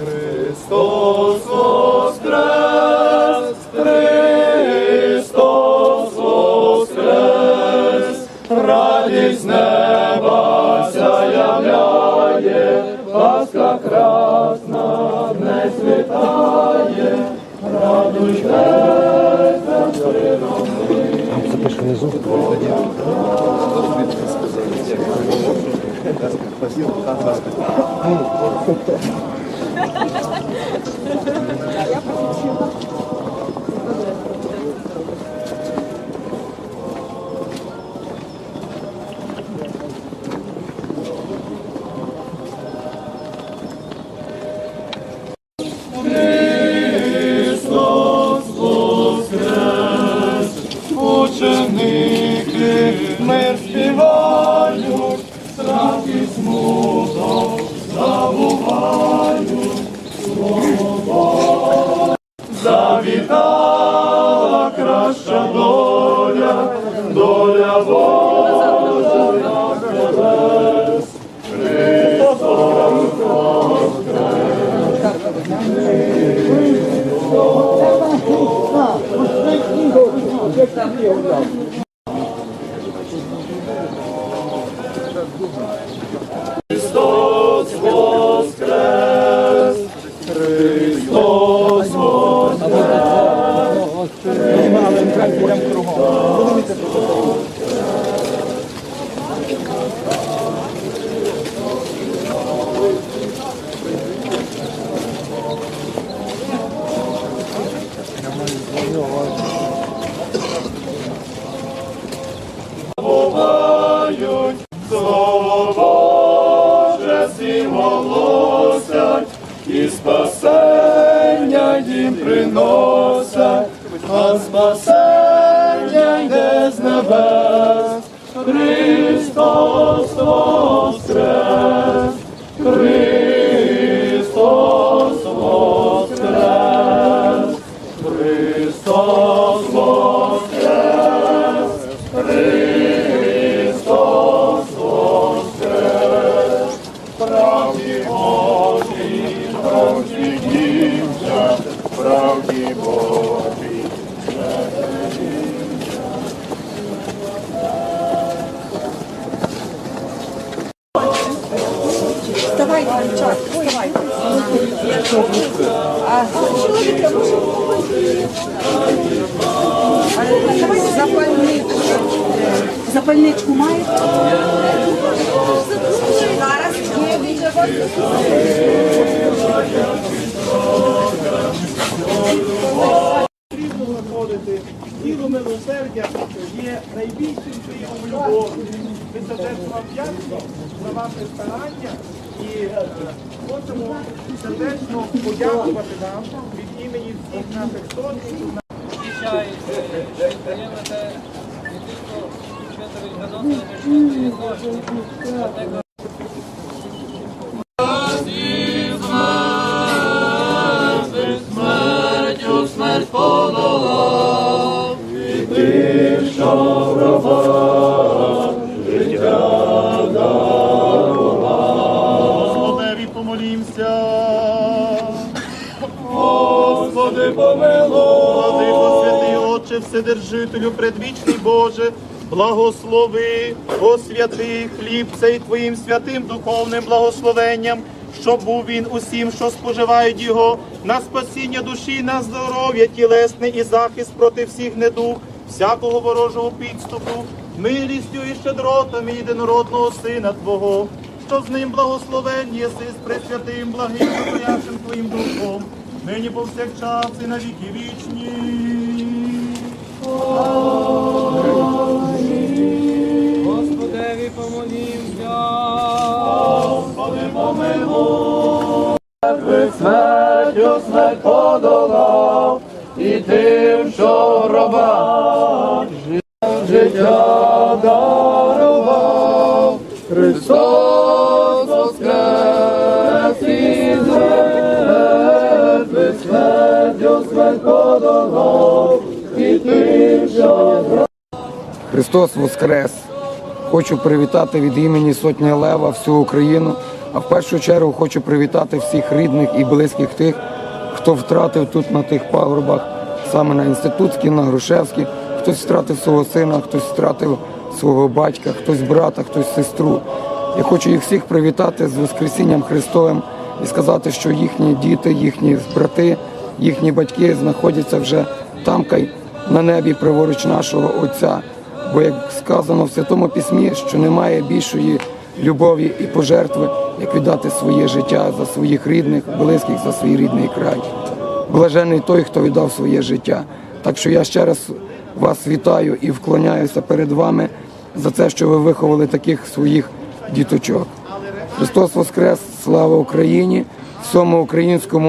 Христос воскрес! Христос воскрес! Радість неба заявляє, Пасха красна не світає, радуйтеся, Запиши внизу. Христос воскрес, ученики мир завітала краща доля, доля Божа на небес. Христос Христос слово Боже всім голосять, і спасення їм приносять, а спасення небес. Христос воскрес! Христос воскрес! Христос воскрес! Вставай, дівчат, вставай. А чоловіка може запальничку. Запальничку маєте? Зараз є потрібно знаходити діло милосердя є найбільшим проявом любові. Ми сердечно вам вдячні за ваше старання і е, хочемо сердечно подякувати вам від імені всіх наших сотників. Смертю Господи, помилуй. Святий Отче, Вседержителю, предвічний Боже, благослови, освяти хліб цей Твоїм святим духовним благословенням, щоб був він усім, що споживають його, на спасіння душі, на здоров'я тілесне і захист проти всіх недуг, всякого ворожого підступу, милістю і щедротами єдинородного Сина Твого, що з ним благословен єси з пресвятим, благим, Твоячим Твоїм Духом, нині повсякчас і на віки вічні. Господеві помолімся. Господи, помилуй. Смертю смерть подолав, і тим, що в гробах життя дарував. Христос Христос Воскрес! Хочу привітати від імені Сотні Лева всю Україну А в першу чергу хочу привітати всіх рідних і близьких тих, хто втратив тут на тих пагорбах, саме на інститутській, на Грушевській. Хтось втратив свого сина, хтось втратив свого батька, хтось брата, хтось сестру. Я хочу їх всіх привітати з Воскресінням Христовим і сказати, що їхні діти, їхні брати, їхні батьки знаходяться вже там, на небі, праворуч нашого Отця. Бо як сказано в Святому Письмі, що немає більшої любові і пожертви, як віддати своє життя за своїх рідних, близьких, за свій рідний край. Блажений той, хто віддав своє життя. Так що я ще раз вас вітаю і вклоняюся перед вами за те, що ви виховали таких своїх діточок. Христос Воскрес! Слава Україні! Всьому українському